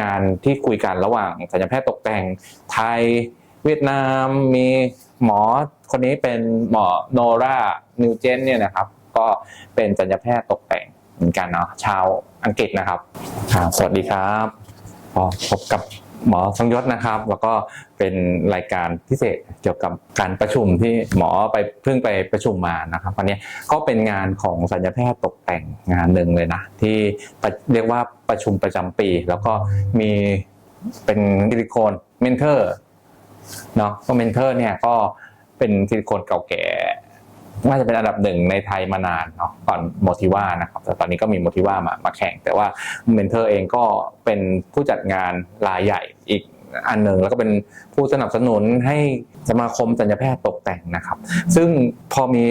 งานที่คุยกันระหว่างศัลยแพทย์ตกแต่งไทยเวียดนามมีหมอคนนี้เป็นหมอโนรานิวเจนเนี่ยนะครับ ก็เป็นศัลยแพทย์ตกแต่งเหมือนกันเนาะชาวอังกฤษนะครับสวัสดีครับพบกับ หมอทรงยศนะครับ แล้วก็เป็นรายการพิเศษเกี่ยวกับการประชุมที่หมอไปเพิ่งไปประชุมมานะครับวันนี้ก็เป็นงานของศัลยแพทย์ตกแต่งงานหนึ่งเลยนะ ที่เรียกว่าประชุมประจำปี แล้วก็มีเป็นซิลิโคนเมนเทอร์เนาะก็เมนเทอร์เนี่ยก็เป็นซิลิโคนเก่าแก่ น่าจะเป็นอันดับหนึ่งในไทยมานานเนาะก่อนโมทิว่านะครับแต่ตอนนี้ก็มีโมทิว่ามามาแข่ง แต่ว่าเมนเทอร์เองก็เป็นผู้จัดงานรายใหญ่อีกอันหนึ่งแล้วก็เป็นผู้สนับสนุนให้สมาคมสัญญแพทย์ตกแต่งนะครับ ซึ่งพอมี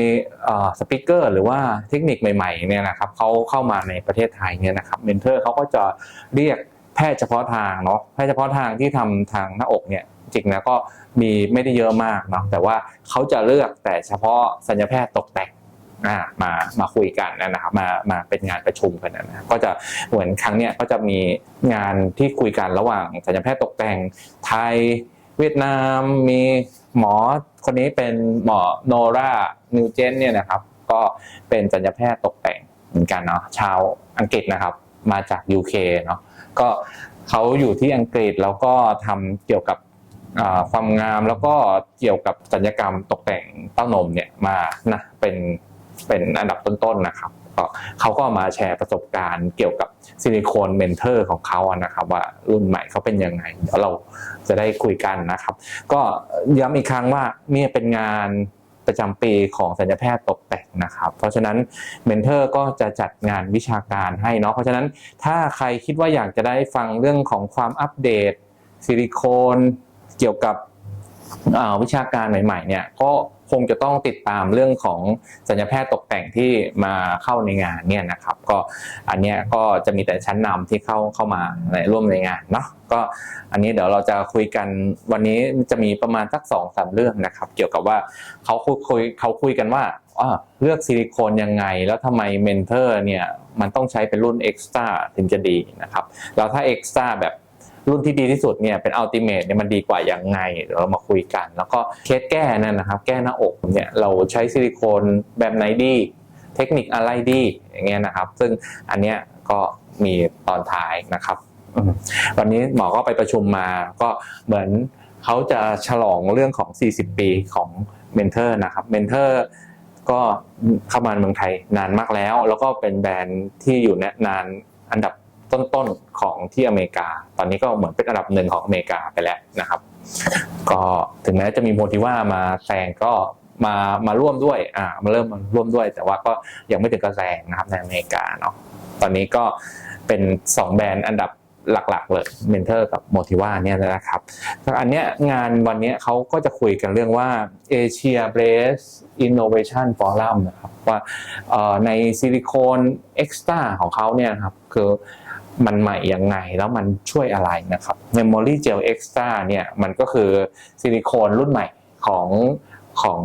สปิเกอร์หรือว่าเทคนิคใหม่ๆเนี่ยนะครับเขาเข้ามาในประเทศไทยเนี่ยนะครับเมนเทอร์เขาก็จะเรียกแพทย์เฉพาะทางเนาะแพทย์เฉพาะทางที่ทำทางหน้าอกเนี่ยจริงแล้วก็ มีไม่ได้เยอะมากเนาะแต่ว่าเขาจะเลือกแต่เฉพาะสัญญแพทย์ตกแต่งมามาคุยกันนะครับมามาเป็นงานประชุมกันนะก็จะเหมือนครั้งเนี้ยก็จะมีงานที่คุยกันระหว่างสัญญแพทย์ตกแต่งไทยเวียดนามมีหมอคนนี้เป็นหมอโนรานิวเจนเนี่ยนะครับ ก็เป็นสัญญแพทย์ตกแต่งเหมือนกันเนาะชาวอังกฤษนะครับ มาจาก UK เนาะก็เขาอยู่ที่อังกฤษแล้วก็ทำเกี่ยวกับ ความงามแล้วก็เกี่ยวกับสัญญกรรมตกแต่งเต้านมเนี่ยมานะเป็นเป็นอันดับต้นๆนะครับก็เขาก็มาแชร์ประสบการณ์เกี่ยวกับซิลิโคนเมนเทอร์ของเขาอะนะครับ ว่ารุ่นใหม่เขาเป็นยังไงเดี๋ยวเราจะได้คุยกันนะครับ ก็ย้ำอีกครั้งว่าเนี่ยเป็นงานประจำปีของสัญญแพทย์ตกแต่งนะครับ เพราะฉะนั้นเมนเทอร์ก็จะจัดงานวิชาการให้เนาะเพราะฉะนั้นถ้าใครคิดว่าอยากจะได้ฟังเรื่องของความอัปเดตซิลิโคน เกี่ยวกับวิชาการใหม่ๆเนี่ยก็คงจะต้องติดตามเรื่องของสัญญาแพทย์ตกแต่งที่มาเข้าในงานเนี่ยนะครับ ก็อันนี้ก็จะมีแต่ชั้นนำที่เข้าเข้ามาในร่วมในงานเนาะก็อันนี้เดี๋ยวเราจะคุยกันวันนี้จะมีประมาณสักสองสามเรื่องนะครับ เกี่ยวกับว่าเขาคุยเขาคุยกันว่าเลือกซิลิโคนยังไง แล้วทำไมเมนเทอร์เนี่ยมันต้องใช้เป็นรุ่นเอ็กซ์ตร้าถึงจะดีนะครับแล้วถ้าเอ็กซ์ตร้าแบบ รุ่นที่ดีที่สุดเนี่ยเป็นอัลติเมทเนี่ยมันดีกว่าอย่างไงเดี๋ยวเรามาคุยกัน แล้วก็เคสแก้นั่นนะครับ แก้หน้าอกเนี่ยเราใช้ซิลิโคนแบบไหนดี เทคนิคอะไรดีอย่างเงี้ยนะครับ ซึ่งอันเนี้ยก็มีตอนท้ายนะครับวันนี้หมอก็ไปประชุมมาก็เหมือนเขาจะฉลองเรื่องของ 40 ปีของเมนเทอร์นะครับเมนเทอร์ก็เข้ามาเมืองไทยนานมากแล้ว แล้วก็เป็นแบรนด์ที่อยู่นานอันดับ ต้นๆของที่อเมริกา ตอนนี้ก็เหมือนเป็นอันดับหนึ่งของอเมริกาไปแล้วนะครับ ก็ถึงแม้จะมีโมทิว่ามาแซงก็มามาร่วมด้วยอ่ามาเริ่มมาร่วมด้วย แต่ว่าก็ยังไม่ถึงกระแซงนะครับในอเมริกาเนาะตอนนี้ก็เป็น 2 แบรนด์อันดับหลักๆเลยเมนเทอร์กับโมทิว่าเนี่ยนะครับอันเนี้ยงานวันนี้เขาก็จะคุยกันเรื่องว่า Asia b r a c e Innovation Forum นะครับว่าในซิลิโคนเอ็กซ์ต้าของเขาเนี่ยครับคือ มันใหม่ยังไงแล้วมันช่วยอะไรนะครับ Memory Gel Extra เนี่ยมันก็คือซิลิโคนรุ่นใหม่ของของ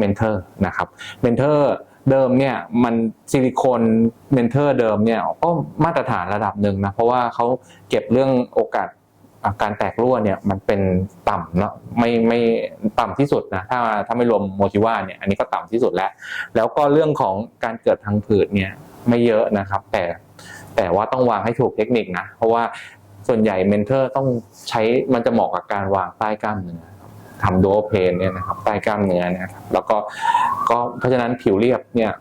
Mentor นะครับ Mentor เดิมเนี่ยมันซิลิโคนเมนเทอร์เดิมเนี่ยก็มาตรฐานระดับหนึ่งนะเพราะว่าเขาเก็บเรื่องโอกาสการแตกรั่วเนี่ยมันเป็นต่ำเนาะไม่ไม่ต่ำที่สุดนะถ้าถ้าไม่รวมโมทิว่าเนี่ยอันนี้ก็ต่ำที่สุดแล้ว แล้วก็เรื่องของการเกิดทางผืดเนี่ยไม่เยอะนะครับ แต่ แต่ว่าต้องวางให้ถูกเทคนิคนะ เพราะว่าส่วนใหญ่เมนเทอร์ต้องใช้มันจะเหมาะกับการวางใต้กล้ามเนื้อทำดูโอเพนเนี่ยนะครับใต้กล้ามเนื้อนะครับแล้วก็ก็เพราะฉะนั้นผิวเรียบเนี่ย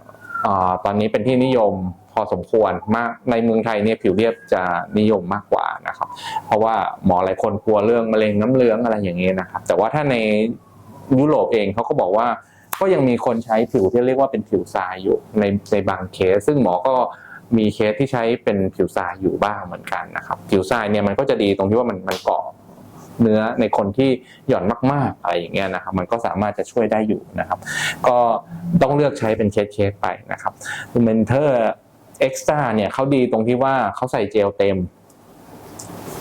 ตอนนี้เป็นที่นิยมพอสมควรมากในเมืองไทยเนี่ยผิวเรียบจะนิยมมากกว่านะครับ เพราะว่าหมอหลายคนกลัวเรื่องมะเร็งน้ำเลืองอะไรอย่างเงี้ยนะครับ แต่ว่าถ้าในยุโรปเองเขาก็บอกว่าก็ยังมีคนใช้ผิวที่เรียกว่าเป็นผิวทรายอยู่ในในบางเคส ซึ่งหมอก็ มีเคสที่ใช้เป็นผิวทรายอยู่บ้างเหมือนกันนะครับ ผิวทรายเนี่ยมันก็จะดีตรงที่ว่ามันมันเกาะเนื้อในคนที่หย่อนมากๆอะไรอย่างเงี้ยนะครับ มันก็สามารถจะช่วยได้อยู่นะครับ ก็ต้องเลือกใช้เป็นเคสเคสไปนะครับเมนเทอร์เอ็กซ์ตร้าเนี่ยเขาดีตรงที่ว่าเขาใส่เจลเต็ม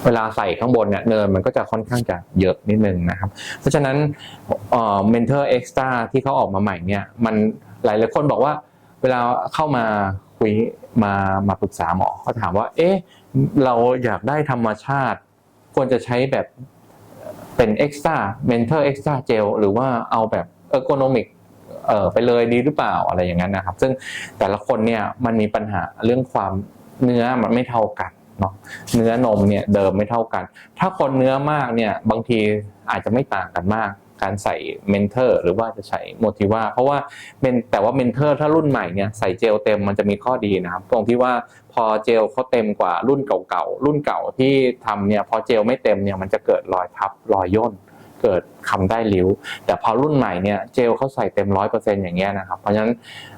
เวลาใส่ข้างบนเนี่ยเนินมันก็จะค่อนข้างจะเยอะนิดนึงนะครับ เพราะฉะนั้นเมนเทอร์เอ็กซ์ตร้าที่เขาออกมาใหม่เนี่ยมันหลายหลายคนบอกว่าเวลาเข้ามา คุยมามาปรึกษาหมอเขาถามว่า เอ๊ะเราอยากได้ธรรมชาติ ควรจะใช้แบบเป็นเอ็กซ์ตร้าเมนเทอร์เอ็กซ์ตร้าเจลหรือว่าเอาแบบเออร์โกนอมิกเออไปเลยดีหรือเปล่าอะไรอย่างนั้นนะครับ ซึ่งแต่ละคนเนี่ยมันมีปัญหาเรื่องความเนื้อมันไม่เท่ากันเนาะเนื้อนมเนี่ยเดิมไม่เท่ากัน ถ้าคนเนื้อมากเนี่ยบางทีอาจจะไม่ต่างกันมาก การใส่เมนเทอร์หรือว่าจะใช้โมทิว่าเพราะว่าเมนแต่ว่าเมนเทอร์ถ้ารุ่นใหม่เนี่ยใส่เจลเต็มมันจะมีข้อดีนะครับตรงที่ว่าพอเจลเขาเต็มกว่ารุ่นเก่าๆรุ่นเก่าที่ทำเนี่ยพอเจลไม่เต็มเนี่ยมันจะเกิดรอยทับรอยย่นเกิดคำได้ริ้ว แต่พอรุ่นใหม่เนี่ยเจลเขาใส่เต็มร้อยเปอร์เซ็นต์อย่างเงี้ยนะครับ เพราะฉะนั้น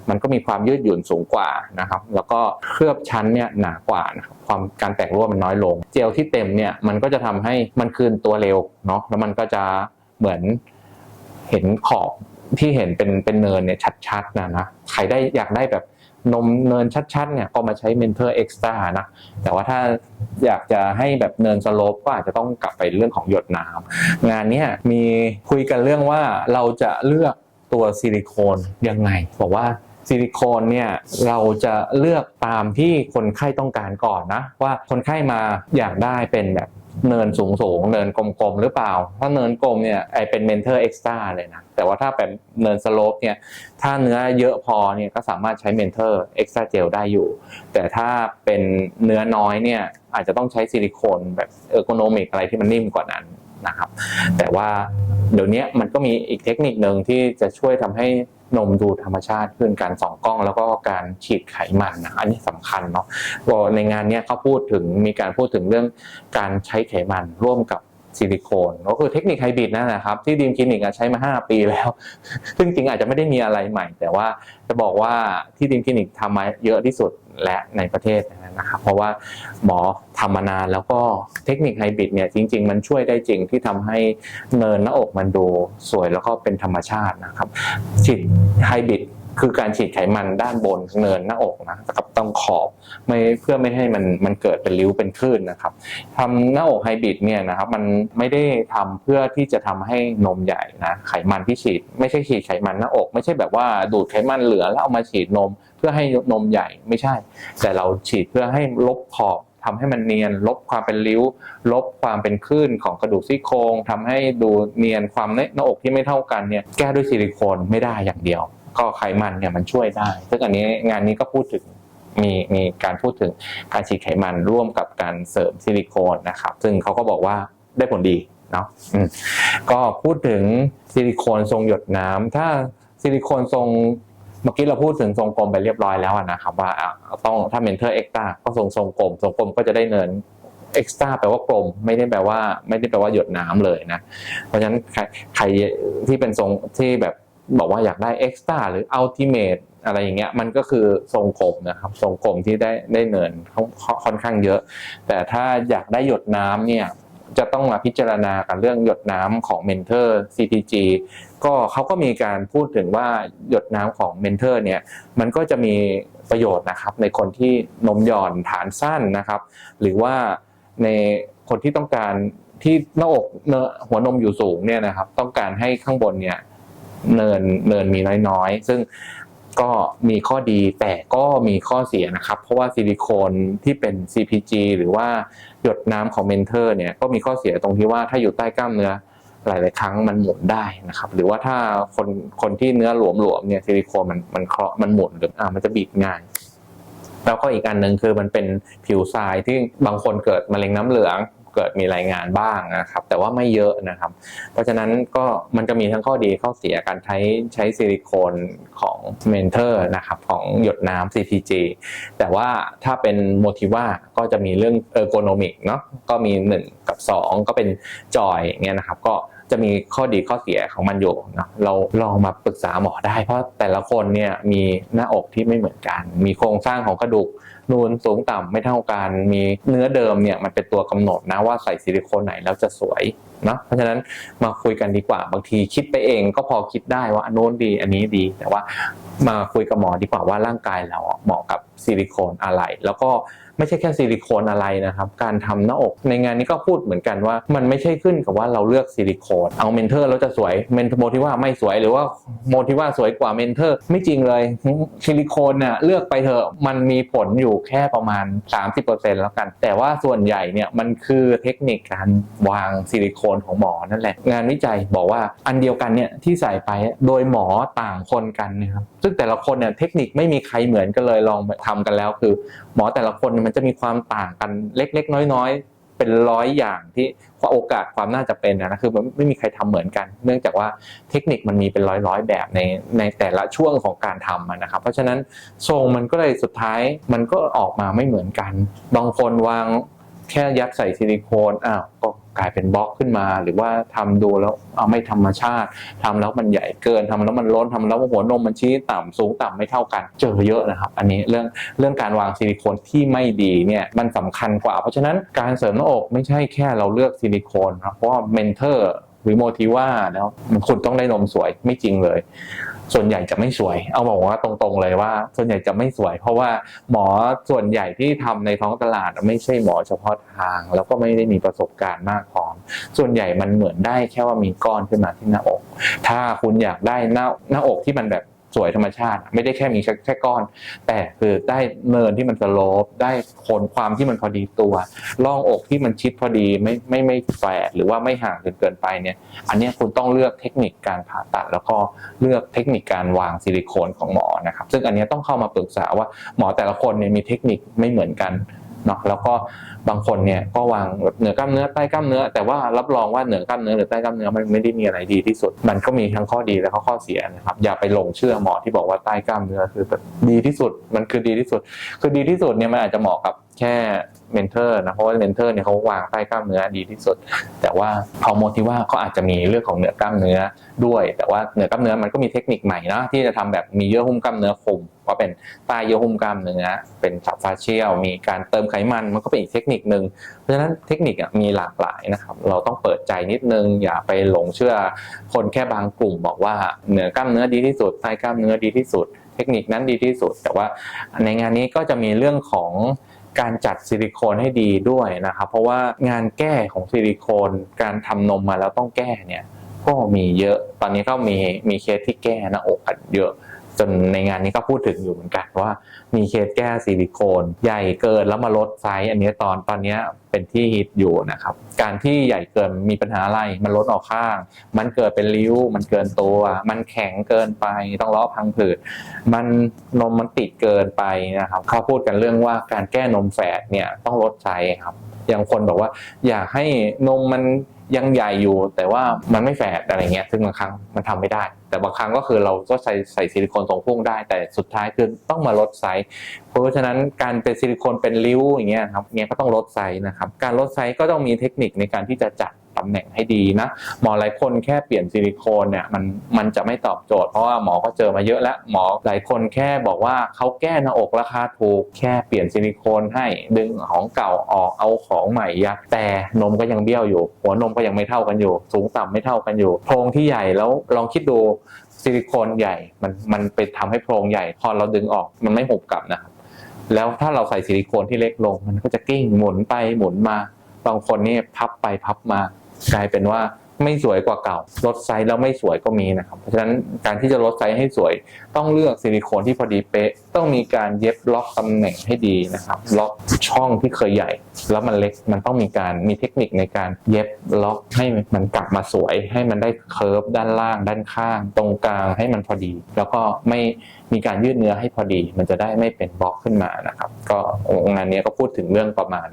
มันก็มีความยืดหยุ่นสูงกว่านะครับ แล้วก็เคลือบชั้นเนี่ยหนากว่านะครับความการแตกรั่วมันน้อยลง เจลที่เต็มเนี่ยมันก็จะทำให้มันคืนตัวเร็วเนาะแล้วมันก็จะเหมือน เห็นขอบที่เห็นเป็นเป็นเนินเนี่ยชัดๆนะนะใครได้อยากได้แบบนมเนินชัดๆเนี่ยก็มาใช้เมนเทอร์เอ็กซ์ต้านะแต่ว่าถ้าอยากจะให้แบบเนินสโลปก็อาจจะต้องกลับไปเรื่องของหยดน้ำงานนี้มีคุยกันเรื่องว่าเราจะเลือกตัวซิลิโคนยังไงบอกว่าซิลิโคนเนี่ยเราจะเลือกตามที่คนไข้ต้องการก่อนนะ ว่าคนไข้มาอยากได้เป็นแบบ เนินสูงสูงเนินกลมๆหรือเปล่า ถ้าเนินกลมเนี่ยไอเป็นเมนเทอร์เอ็กซ์ตร้าเลยนะ แต่ว่าถ้าเป็นเนินสโลปเนี่ยถ้าเนื้อเยอะพอเนี่ยก็สามารถใช้เมนเทอร์เอ็กซ์ตร้าเจลได้อยู่ แต่ถ้าเป็นเนื้อน้อยเนี่ยอาจจะต้องใช้ซิลิโคนแบบเออร์โกนมิกอะไรที่มันนิ่มกว่านั้นนะครับ แต่ว่าเดี๋ยวนี้มันก็มีอีกเทคนิคหนึ่งที่จะช่วยทำให้ นมดูธรรมชาติขึ้นการส่องกล้อง แล้วก็การฉีดไขมันนะอันนี้สำคัญเนาะในงานเนี้ยเขาพูดถึงมีการพูดถึงเรื่องการใช้ไขมันร่วมกับ ซิลิโคนก็คือเทคนิคไฮบริดนั่นแหละครับที่ดีมคลินิกใช้มา 5 ปีแล้ว ซึ่งจริงอาจจะไม่ได้มีอะไรใหม่ แต่ว่าจะบอกว่าที่ดีมคลินิกทำมาเยอะที่สุดและในประเทศนะครับเพราะว่าหมอทำมานานแล้วก็เทคนิคไฮบริดเนี่ยจริง ๆ มันช่วยได้จริงที่ทำให้เนินหน้าอกมันดูสวยแล้วก็เป็นธรรมชาตินะครับฉีดไฮบริด คือการฉีดไขมันด้านบนเนินหน้าอกนะครับต้องขอบไม่เพื่อไม่ให้มันมันเกิดเป็นริ้วเป็นคลื่นนะครับทำหน้าอกไฮบริดเนี่ยนะครับมันไม่ได้ทำเพื่อที่จะทำให้นมใหญ่นะไขมันที่ฉีด ไม่ใช่ฉีดไขมันหน้าอก ไม่ใช่แบบว่าดูดไขมันเหลือแล้วเอามาฉีดนม เพื่อให้นมใหญ่ไม่ใช่ แต่เราฉีดเพื่อให้ลบขอบทำให้มันเนียนลบความเป็นริ้ว ลบความเป็นคลื่นของกระดูกซี่โครงทำให้ดูเนียนความหน้าอกที่ไม่เท่ากันเนี่ยแก้ด้วยซิลิโคนไม่ได้อย่างเดียว ก็ไขมันเนี่ยมันช่วยได้ซึ่งอันนี้งานนี้ก็พูดถึงมีมีการพูดถึงการฉีดไขมันร่วมกับการเสริมซิลิโคนนะครับ ซึ่งเขาก็บอกว่าได้ผลดีเนาะก็พูดถึงซิลิโคนทรงหยดน้ำถ้าซิลิโคนทรงเมื่อกี้เราพูดถึงทรงกลมไปเรียบร้อยแล้วนะครับว่าต้องถ้าเมนเทอร์เอ็กซ์ตาก็ทรงทรงกลมทรงกลมก็จะได้เนินเอ็กซ์ตาแปลว่ากลมไม่ได้แปลว่า ไม่ได้แปลว่าหยดน้ำเลยนะ เพราะฉะนั้นใครที่เป็นทรงที่แบบ บอกว่าอยากได้เอ็กซ์ตาหรืออัลติเมทอะไรอย่างเงี้ยมันก็คือทรงกลมนะครับทรงกลมที่ได้ได้เนินค่อนข้างเยอะ แต่ถ้าอยากได้หยดน้ำเนี่ยจะต้องมาพิจารณากันเรื่องหยดน้ำของเมนเทอร์ CTG ก็เขาก็มีการพูดถึงว่าหยดน้ำของเมนเทอร์เนี่ยมันก็จะมีประโยชน์นะครับในคนที่นมหย่อนฐานสั้นนะครับ หรือว่าในคนที่ต้องการที่หน้าอกเนอหัวนมอยู่สูงเนี่ยนะครับ ต้องการให้ข้างบนเนี่ย เนินเนินมีน้อยๆ ซึ่งก็มีข้อดีแต่ก็มีข้อเสียนะครับ เพราะว่าซิลิโคนที่เป็น CPG หรือว่าหยดน้ำของเมนเทอร์เนี่ยก็มีข้อเสียตรงที่ว่าถ้าอยู่ใต้กล้ามเนื้อหลาย ๆ ครั้งมันหมุนได้นะครับ หรือว่าถ้าคนคนที่เนื้อหลวม ๆ เนี่ยซิลิโคนมันมันเคาะมันหมุนหรืออ่ามันจะบีบง่ายแล้วก็อีกอันหนึ่งคือมันเป็นผิวทรายที่บางคนเกิดมะเร็งน้ำเหลือง เกิดมีรายงานบ้างนะครับ แต่ว่าไม่เยอะนะครับ เพราะฉะนั้นก็มันจะมีทั้งข้อดีข้อเสียการใช้ใช้ซิลิโคนของเมนเทอร์นะครับของหยดน้ำ CPG แต่ว่าถ้าเป็นโมทิว่าก็จะมีเรื่องเออร์โกนอมิกเนาะก็มี 1 กับ 2 ก็เป็นจอยเงี้ยนะครับ ก็จะมีข้อดีข้อเสียของมันอยู่นะเราลองมาปรึกษาหมอได้ เพราะแต่ละคนเนี่ยมีหน้าอกที่ไม่เหมือนกัน มีโครงสร้างของกระดูก นูนสูงต่ำไม่เท่ากันมีเนื้อเดิมเนี่ยมันเป็นตัวกำหนดนะว่าใส่ซิลิโคนไหนแล้วจะสวยเนาะเพราะฉะนั้นมาคุยกันดีกว่าบางทีคิดไปเองก็พอคิดได้ว่าอันโน้นดีอันนี้ดี แต่ว่ามาคุยกับหมอดีกว่าว่าร่างกายเราเหมาะกับซิลิโคนอะไร แล้วก็ไม่ใช่แค่ซิลิโคนอะไรนะครับ การทำหน้าอกในงานนี้ก็พูดเหมือนกันว่า มันไม่ใช่ขึ้นกับว่าเราเลือกซิลิโคนเอาเมนเทอร์แล้วจะสวยเมนโมทิว่าไม่สวยหรือว่าโมทิว่าสวยกว่าเมนเทอร์ ไม่จริงเลยซิลิโคนเนี่ยเลือกไปเถอะมันมีผลอยู่แค่ประมาณ 30%แล้วกัน แต่ว่าส่วนใหญ่เนี่ยมันคือเทคนิคการวางซิลิโคนของหมอนั่นแหละ งานวิจัยบอกว่าอันเดียวกันเนี่ยที่ใส่ไปโดยหมอต่างคนกันนะครับซึ่งแต่ละคนเนี่ยเทคนิคไม่มีใครเหมือนกันเลยลองไปทำกันแล้วคือ หมอแต่ละคนเนี่ยมันจะมีความต่างกันเล็ก ๆ น้อย ๆ เป็นร้อยอย่างที่โอกาสความน่าจะเป็นนะคือมันไม่มีใครทำเหมือนกัน เนื่องจากว่าเทคนิคมันมีเป็นร้อยๆ แบบในในแต่ละช่วงของการทำนะครับ เพราะฉะนั้นทรงมันก็เลยสุดท้ายมันก็ออกมาไม่เหมือนกัน บางคนวาง แค่ยัดใส่ซิลิโคนอ้าวก็กลายเป็นบล็อกขึ้นมา หรือว่าทำดูแล้วเอาไม่ธรรมชาติทำแล้วมันใหญ่เกินทำแล้วมันล้นทำแล้วหัวนมมันชี้ต่ำสูงต่ำไม่เท่ากัน เจอเยอะนะครับ อันนี้เรื่องเรื่องการวางซิลิโคนที่ไม่ดีเนี่ยมันสำคัญกว่า เพราะฉะนั้นการเสริมหน้าอกไม่ใช่แค่เราเลือกซิลิโคนนะเพราะว่าเมนเทอร์ หรือโมทิว่าแล้วมับคุณต้องได้นมสวยไม่จริงเลย ส่วนใหญ่จะไม่สวย เอาบอกว่าตรงๆเลยว่า ส่วนใหญ่จะไม่สวย เพราะว่าหมอส่วนใหญ่ที่ทำในท้องตลาดไม่ใช่หมอเฉพาะทาง แล้วก็ไม่ได้มีประสบการณ์มากพอส่วนใหญ่มันเหมือนได้แค่ว่ามีก้อนขึ้นมาที่หน้าอก ถ้าคุณอยากได้หน้าหน้าอกที่มันแบบ สวยธรรมชาติ ไม่ได้แค่มีแค่ก้อน แต่คือได้เนินที่มันสโลปได้โคนความที่มันพอดีตัวร่องอกที่มันชิดพอดีไม่ไม่ไม่แฝดหรือว่าไม่ห่างจนเกินไปเนี่ย อันนี้คุณต้องเลือกเทคนิคการผ่าตัด แล้วก็เลือกเทคนิคการวางซิลิโคนของหมอนะครับ ซึ่งอันนี้ต้องเข้ามาปรึกษาว่าหมอแต่ละคนเนี่ยมีเทคนิคไม่เหมือนกัน เนาะแล้วก็บางคนเนี่ยก็วางเหนือกล้ามเนื้อใต้กล้ามเนื้อ แต่ว่ารับรองว่าเหนือกล้ามเนื้อหรือใต้กล้ามเนื้อมันไม่ได้มีอะไรดีที่สุด มันก็มีทั้งข้อดีและข้อข้อเสียนะครับอย่าไปหลงเชื่อหมอที่บอกว่าใต้กล้ามเนื้อคือแบบดีที่สุดมันคือดีที่สุด คือดีที่สุดเนี่ยมันอาจจะเหมาะกับแค่เมนเทอร์นะเพราะว่าเมนเทอร์เนี่ยเขาวางใต้กล้ามเนื้อดีที่สุด แต่ว่าพอโมทิว่าเขาอาจจะมีเรื่องของเหนือกล้ามเนื้อด้วย แต่ว่าเหนือกล้ามเนื้อมันก็มีเทคนิคใหม่นะที่จะทำแบบมีเยื่อหุ้มกล้ามเนื้อคุมก็เป็นใต้เยื่อหุ้มกล้ามเนื้อเป็นสับฟาเชียลมีการเติมไขมันมันก็เป็นอีกเทคนิคหนึ่งเพราะฉะนั้นเทคนิคอะมีหลากหลายนะครับเราต้องเปิดใจนิดนึงอย่าไปหลงเชื่อคนแค่บางกลุ่ม บอกว่าเหนือกล้ามเนื้อดีที่สุดใต้กล้ามเนื้อดีที่สุด เทคนิคนั้นดีที่สุด แต่ว่าในงานนี้ก็จะมีเรื่องของ การจัดซิลิโคนให้ดีด้วยนะครับ เพราะว่างานแก้ของซิลิโคนการทำนมมาแล้วต้องแก้เนี่ยก็มีเยอะ ตอนนี้ก็มีมีเคสที่แก้หน้าอกกันเยอะ จนในงานนี้ก็พูดถึงอยู่เหมือนกันว่า มีเคสแก้ซิลิโคนใหญ่เกินแล้วมาลดไซส์อันนี้ตอนตอนนี้เป็นที่ฮิตอยู่นะครับการที่ใหญ่เกินมีปัญหาอะไรมันลดออกข้าง มันเกิดเป็นริ้ว มันเกินตัว มันแข็งเกินไปต้องล้อพังผืดมันนมมันติดเกินไปนะครับเขาพูดกันเรื่องว่าการแก้นมแฝดเนี่ยต้องลดไซส์ครับ อย่างคนบอกว่า อยากให้นมมันยังใหญ่อยู่ แต่ว่ามันไม่แฝดอะไรเงี้ยซึ่งบางครั้งมันทำไม่ได้ แต่บางครั้งก็คือเราก็ใส่ใส่ซิลิโคนทรงพุ่งได้ แต่สุดท้ายคือต้องมาลดไซส์เพราะฉะนั้นการเป็นซิลิโคนเป็นริ้วอย่างเงี้ยครับเงี้ยก็ต้องลดไซส์นะครับการลดไซส์ก็ต้องมีเทคนิคในการที่จะจัดำแหน่งให้ดีนะหมอหลายคนแค่เปลี่ยนซิลิโคนเนี่ยมันมันจะไม่ตอบโจทย์เพราะว่าหมอก็เจอมาเยอะแล้วหมอหลายคนแค่บอกว่าเขาแก้หน้าอกราคาถูกแค่เปลี่ยนซิลิโคนให้ดึงของเก่าออกเอาของใหม่ยัดแต่นมก็ยังเบี้ยวอยู่ หัวนมก็ยังไม่เท่ากันอยู่ สูงต่ำไม่เท่ากันอยู่โพรงที่ใหญ่แล้วลองคิดดูซิลิโคนใหญ่มันมันไปทำให้โพรงใหญ่ พอเราดึงออกมันไม่หุบกลับนะแล้วถ้าเราใส่ซิลิโคนที่เล็กลง มันก็จะกิ้งหมุนไปหมุนมา บางคนนี่พับไปพับมา กลายเป็นว่าไม่สวยกว่าเก่า ลดไซส์แล้วไม่สวยก็มีนะครับ เพราะฉะนั้นการที่จะลดไซส์ให้สวย ต้องเลือกซิลิโคนที่พอดีเป๊ะ ต้องมีการเย็บล็อกตำแหน่งให้ดีนะครับ ล็อกช่องที่เคยใหญ่ แล้วมันเล็ก มันต้องมีการมีเทคนิคในการเย็บล็อกให้มันกลับมาสวย ให้มันได้เคิร์ฟด้านล่าง ด้านข้าง ตรงกลางให้มันพอดี แล้วก็ไม่มีการยืดเนื้อให้พอดี มันจะได้ไม่เป็นบล็อกขึ้นมานะครับ ก็งานนี้ก็พูดถึงเรื่องประมาณ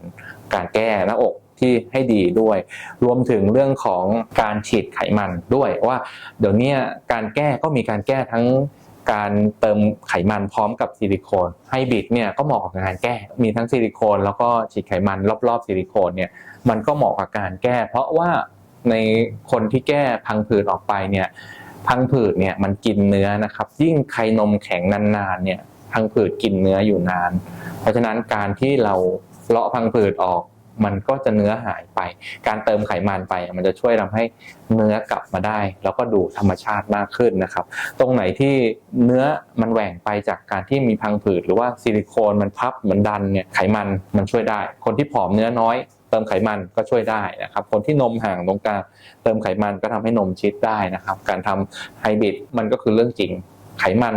การแก้หน้าอก ที่ให้ดีด้วย รวมถึงเรื่องของการฉีดไขมันด้วยว่าเดี๋ยวนี้การแก้ก็มีการแก้ทั้งการเติมไขมันพร้อมกับซิลิโคนไฮบริดเนี่ยก็เหมาะกับการแก้ มีทั้งซิลิโคนแล้วก็ฉีดไขมันรอบๆซิลิโคนเนี่ยมันก็เหมาะกับการแก้ เพราะว่าในคนที่แก้พังผืดออกไปเนี่ยพังผืดเนี่ยมันกินเนื้อนะครับ ยิ่งไข่นมแข็งนานๆเนี่ยพังผืดกินเนื้ออยู่นาน เพราะฉะนั้นการที่เราเลาะพังผืดออก มันก็จะเนื้อหายไป การเติมไขมันไป มันจะช่วยทำให้เนื้อกลับมาได้ แล้วก็ดูธรรมชาติมากขึ้นนะครับ ตรงไหนที่เนื้อมันแหว่งไปจากการที่มีพังผืดหรือว่าซิลิโคนมันพับเหมือนดันเนี่ยไขมันมันช่วยได้ คนที่ผอมเนื้อน้อยเติมไขมันก็ช่วยได้นะครับ คนที่นมห่างตรงกลางเติมไขมันก็ทำให้นมชิดได้นะครับ การทำไฮบริดมันก็คือเรื่องจริง ไขมัน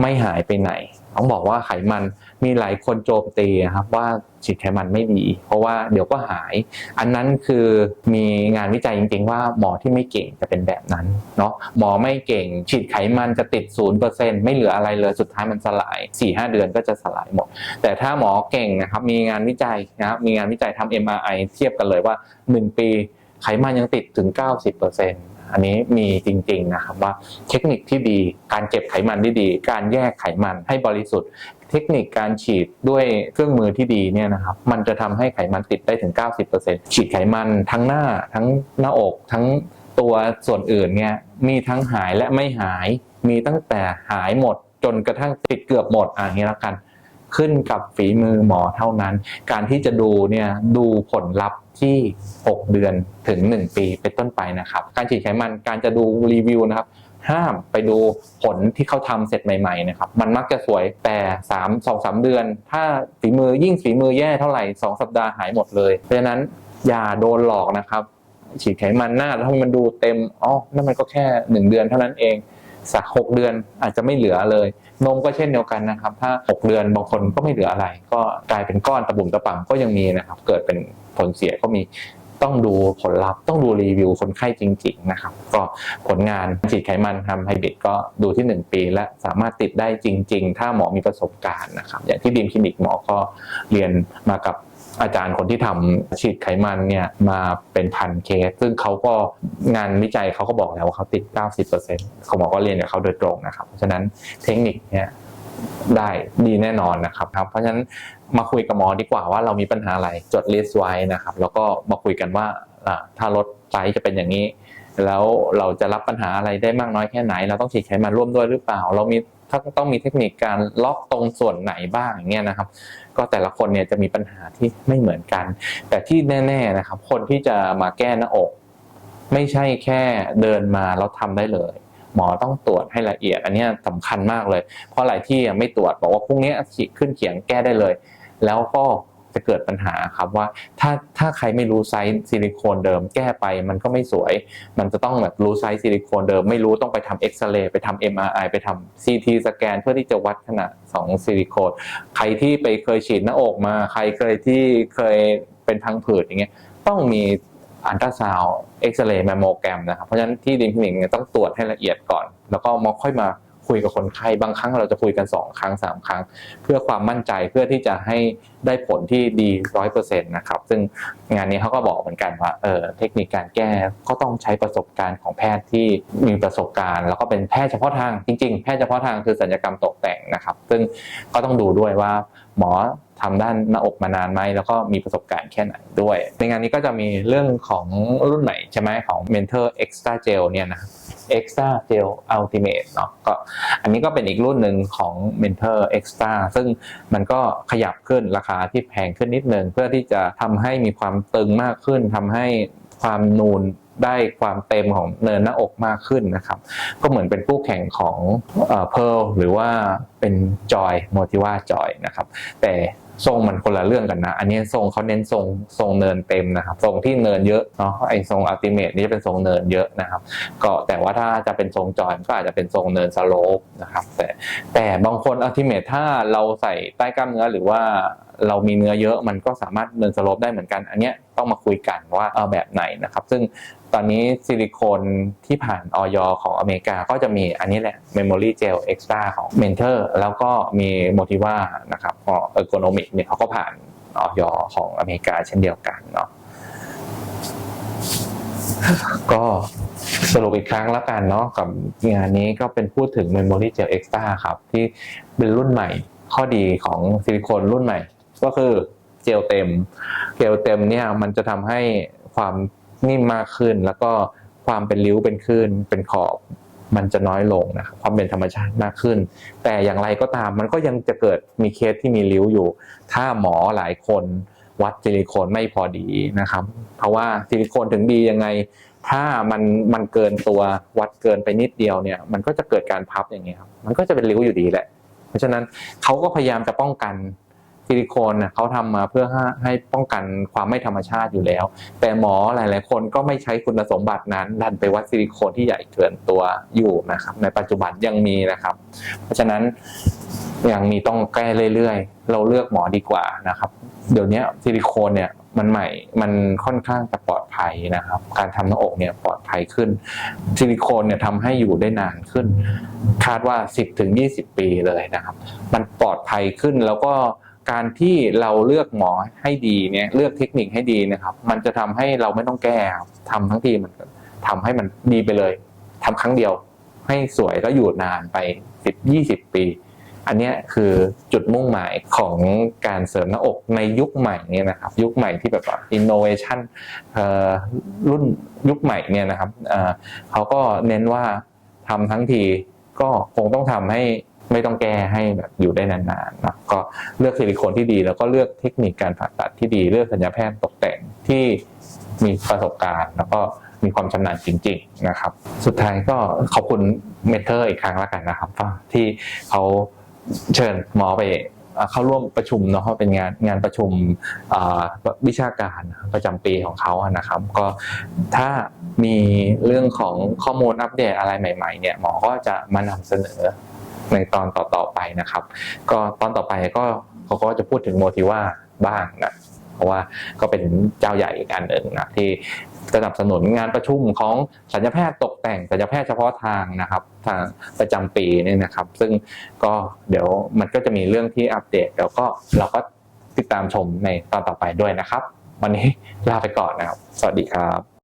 ไม่หายไปไหน ต้องบอกว่าไขมัน มีหลายคนโจมตีครับว่าฉีดไขมันไม่ดี เพราะว่าเดี๋ยวก็หาย อันนั้นคือมีงานวิจัยจริงๆ ว่าหมอที่ไม่เก่งจะเป็นแบบนั้นเนาะหมอไม่เก่ง ฉีดไขมันจะติดศูนย์เปอร์เซ็นไม่เหลืออะไรเลยสุดท้ายมันสลาย4ี่หเดือนก็จะสลายหมด แต่ถ้าหมอเก่งนะครับมีงานวิจัยนะครับมีงานวิจัยทำ MRI เทียบกันเลยว่า 1 ปีไขมันยังติดถึง 90%อันนี้มีจริงๆนะครับว่าเทคนิคที่ดีการเก็บไขมันที่ดี การแยกไขมันให้บริสุทธิ์ เทคนิคการฉีดด้วยเครื่องมือที่ดีเนี่ยนะครับมันจะทำให้ไขมันติดได้ถึง 90%ฉีดไขมันทั้งหน้าทั้งหน้าอกทั้งตัวส่วนอื่นเนี่ยมีทั้งหายและไม่หายมีตั้งแต่หายหมดจนกระทั่งติดเกือบหมดอ่าอย่างนี้แล้วกัน ขึ้นกับฝีมือหมอเท่านั้น การที่จะดูเนี่ยดูผลลัพธ์ที่ 6 เดือนถึง 1 ปีเป็นต้นไปนะครับ การฉีดไขมันการจะดูรีวิวนะครับ ห้ามไปดูผลที่เขาทำเสร็จใหม่ๆนะครับมันมักจะสวยแต่3 2 3 เดือน ถ้าฝีมือยิ่งฝีมือแย่เท่าไหร่ 2 สัปดาห์หายหมดเลย เพราะฉะนั้นอย่าโดนหลอกนะครับ ฉีดไขมันหน้าแล้วให้มันดูเต็มอ๋อนั่นมันก็แค่ 1 เดือนเท่านั้นเองสัก6เดือนอาจจะไม่เหลือเลย นมก็เช่นเดียวกันนะครับ ถ้า 6 เดือนบางคนก็ไม่เหลืออะไร ก็กลายเป็นก้อนตะบุ่มตะป่ำก็ยังมีนะครับ เกิดเป็นผลเสียก็มี ต้องดูผลลัพธ์ต้องดูรีวิวคนไข้จริง ๆ นะครับ ก็ผลงานฉีดไขมันทำไฮบริดก็ดูที่ 1 ปี และสามารถติดได้จริง ๆ ถ้าหมอมีประสบการณ์นะครับ อย่างที่ดีมคลินิกหมอก็เรียนมากับอาจารย์คนที่ทำฉีดไขมันเนี่ยมาเป็นพันเคส ซึ่งเขาก็งานวิจัยเขาก็บอกแล้วว่าเขาติด 90%เขาหมอก็เรียนกับเขาโดยตรงนะครับ เพราะฉะนั้นเทคนิคเนี่ยได้ดีแน่นอนนะครับ เพราะฉะนั้น มาคุยกับหมอดีกว่าว่าเรามีปัญหาอะไรจดลิสต์ไว้นะครับ แล้วก็มาคุยกันว่าถ้าลดไซส์จะเป็นอย่างนี้ แล้วเราจะรับปัญหาอะไรได้มากน้อยแค่ไหน เราต้องฉีดไขมันร่วมด้วยหรือเปล่า เรามีถ้าต้องมีเทคนิคการล็อกตรงส่วนไหนบ้างอย่างเงี้ยนะครับ ก็แต่ละคนเนี่ยจะมีปัญหาที่ไม่เหมือนกัน แต่ที่แน่ๆนะครับ คนที่จะมาแก้หน้าอก ไม่ใช่แค่เดินมาแล้วทำได้เลยหมอต้องตรวจให้ละเอียด อันนี้ยสำคัญมากเลย เพราะหลายที่ไม่ตรวจบอกว่าพรุ่งนี้ขึ้นเขียงแก้ได้เลย แล้วก็จะเกิดปัญหาครับว่าถ้าถ้าใครไม่รู้ไซส์ซิลิโคนเดิมแก้ไปมันก็ไม่สวย มันจะต้องแบบรู้ไซส์ซิลิโคนเดิม ไม่รู้ต้องไปทำเอ็กซเรย์ไปทำ MRI ไปทำ CT สแกนเพื่อที่จะวัดขนาดของซิลิโคนใครที่ไปเคยฉีดหน้าอกมา ใครเคยที่เคยเป็นพังผืดอย่างเงี้ยต้องมีอันตราซาวเอ็กซเรย์แมมโมแกรมนะครับเพราะฉะนั้นที่ดิมคลินิกต้องตรวจให้ละเอียดก่อน แล้วก็มาค่อยมา คุยกับคนไข้บางครั้งเราจะคุยกัน 2 ครั้ง 3 ครั้ง เพื่อความมั่นใจเพื่อที่จะให้ได้ผลที่ดีร้อยเปอร์เซ็นต์นะครับ ซึ่งงานนี้เขาก็บอกเหมือนกันว่าเออเทคนิคการแก้ก็ต้องใช้ประสบการณ์ของแพทย์ที่มีประสบการณ์ แล้วก็เป็นแพทย์เฉพาะทางจริงๆ แพทย์เฉพาะทางคือสัญญกรรมตกแต่งนะครับ ซึ่งก็ต้องดูด้วยว่าหมอ ทำด้านหน้าอกมานานไหมแล้วก็มีประสบการณ์แค่ไหนด้วย ในงานนี้ก็จะมีเรื่องของรุ่นใหม่ใช่ไหมของ Mentor Extra Gel เนี่ยนะ Extra Gel Ultimate เนาะก็อันนี้ก็เป็นอีกรุ่นหนึ่งของ Mentor Extra ซึ่งมันก็ขยับขึ้นราคาที่แพงขึ้นนิดนึง เพื่อที่จะทำให้มีความตึงมากขึ้นทำให้ความนูนได้ความเต็มของเนินหน้าอกมากขึ้นนะครับ ก็เหมือนเป็นคู่แข่งของเอ่อ Pearl หรือว่าเป็น Joy Motiva Joy นะครับ แต่ ทรงมันคนละเรื่องกันนะ อันนี้ทรงเขาเน้นทรงทรงเนินเต็มนะครับทรงที่เนินเยอะเนาะไอทรงอัลติเมทนี่จะเป็นทรงเนินเยอะนะครับ ก็แต่ว่าถ้าจะเป็นทรงจอยก็อาจจะเป็นทรงเนินสโลปนะครับแต่แต่บางคนอัลติเมทถ้าเราใส่ใต้กล้ามเนื้อหรือว่า เรามีเนื้อเยอะมันก็สามารถเนินสโลปได้เหมือนกัน อันเนี้ยต้องมาคุยกันว่าเอาแบบไหนนะครับ ซึ่งตอนนี้ซิลิโคนที่ผ่านออยของอเมริกาก็จะมีอันนี้แหละ Memory Gel Extra ของ Mentor แล้วก็มี Motiva นะครับของ Ergonomic เนี่ยเขาก็ผ่านออยของอเมริกาเช่นเดียวกันเนาะก็สรุปอีกครั้งแล้วกันเนาะกับงานนี้ก็เป็นพูดถึง Memory Gel Extra ครับ ที่เป็นรุ่นใหม่ข้อดีของซิลิโคนรุ่นใหม่ ก็คือเจลเต็ม เจลเต็มเนี่ยมันจะทำให้ความนิ่มมากขึ้น แล้วก็ความเป็นริ้วเป็นคลื่นเป็นขอบมันจะน้อยลงนะครับความเป็นธรรมชาติมากขึ้น แต่อย่างไรก็ตามมันก็ยังจะเกิดมีเคสที่มีริ้วอยู่ ถ้าหมอหลายคนวัดซิลิโคนไม่พอดีนะครับ เพราะว่าซิลิโคนถึงดียังไง ถ้ามันมันเกินตัววัดเกินไปนิดเดียวเนี่ย มันก็จะเกิดการพับอย่างเงี้ยครับมันก็จะเป็นริ้วอยู่ดีแหละ เพราะฉะนั้นเขาก็พยายามจะป้องกัน ซิลิโคนนะเขาทำมาเพื่อให้ป้องกันความไม่ธรรมชาติอยู่แล้ว แต่หมอหลาย ๆ คนก็ไม่ใช้คุณสมบัตินั้น ดันไปวัดซิลิโคนที่ใหญ่เกินตัวอยู่นะครับ ในปัจจุบันยังมีนะครับ เพราะฉะนั้นยังมีต้องแก้เรื่อย ๆ เราเลือกหมอดีกว่านะครับ เดี๋ยวนี้ซิลิโคนเนี่ยมันใหม่ มันค่อนข้างจะปลอดภัยนะครับ การทำหน้าอกเนี่ยปลอดภัยขึ้น ซิลิโคนเนี่ยทำให้อยู่ได้นานขึ้น คาดว่า 10ถึง20 ปีเลยนะครับ มันปลอดภัยขึ้นแล้วก็ การที่เราเลือกหมอให้ดีเนี่ยเลือกเทคนิคให้ดีนะครับ มันจะทำให้เราไม่ต้องแก้ครับทำทั้งทีมันทำให้มันดีไปเลยทำครั้งเดียวให้สวยแล้วอยู่นานไป10 20ปี อันนี้คือจุดมุ่งหมายของการเสริมหน้าอกในยุคใหม่เนี่ยนะครับยุคใหม่ที่แบบว่า innovation เอ่อรุ่นยุคใหม่เนี่ยนะครับเอ่อเขาก็เน้นว่าทำทั้งทีก็คงต้องทำให้ ไม่ต้องแก้ให้แบบอยู่ได้นานๆนะก็เลือกซิลิโคนที่ดี แล้วก็เลือกเทคนิคการผ่าตัดที่ดี เลือกสัญญาแพทย์ตกแต่งที่มีประสบการณ์ แล้วก็มีความชำนาญจริง ๆนะครับ สุดท้ายก็ขอบคุณเมเทอร์อีกครั้งล้วกันนะครับที่เขาเชิญหมอไปเข้าร่วมประชุมเนาะเป็นงานงานประชุมวิชาการประจำปีของเขาอะนะครับ ก็ถ้ามีเรื่องของข้อมูลอัปเดตอะไรใหม่ๆเนี่ยหมอก็จะมานำเสนอ ในตอนต่อๆไปนะครับ ก็ตอนต่อไปก็เขาก็จะพูดถึงโมทิว่าบ้างนะเพราะว่าก็เป็นเจ้าใหญ่อีกอันหนึ่งนะที่สนับสนุนงานประชุมของสัญญาแพทย์ตกแต่งสัญญาแพทย์เฉพาะทางนะครับทางประจำปีนี่นะครับ ซึ่งก็เดี๋ยวมันก็จะมีเรื่องที่อัปเดตแล้วก็เราก็ติดตามชมในตอนต่อไปด้วยนะครับ วันนี้ลาไปก่อนนะครับ สวัสดีครับ